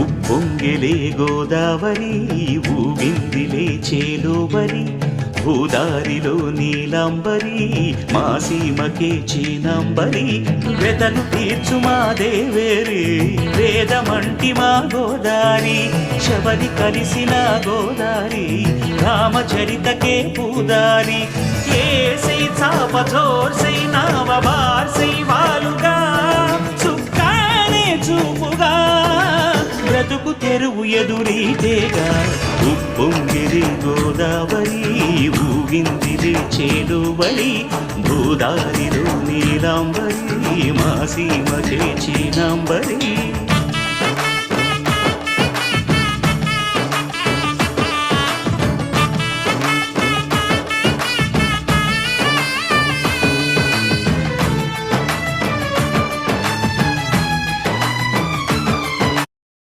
ఉప్పొంగిలే గోదావరి ఊగిందిలే చేలోబరి భూదారిలో నీలాంబరి మా సీమకే చీనాంబరి. వెతలు తీర్చు మా దేవేరి వేదమంటి మా గోదారి శబరి కలిసిన గోదారి రామచరితకే పూదారి. ఏసై చాప జోర్సై నావ బార్సై వాలుగా చుక్కానే చూపుగా బ్రతుకు తెరువు ఎదురీతేగా ఉప్పొంగిరి గోదావరి ఊగిందిరి చేడువరి భూదారిలో నీలాంబరి మాసీమ చేచినాంబరి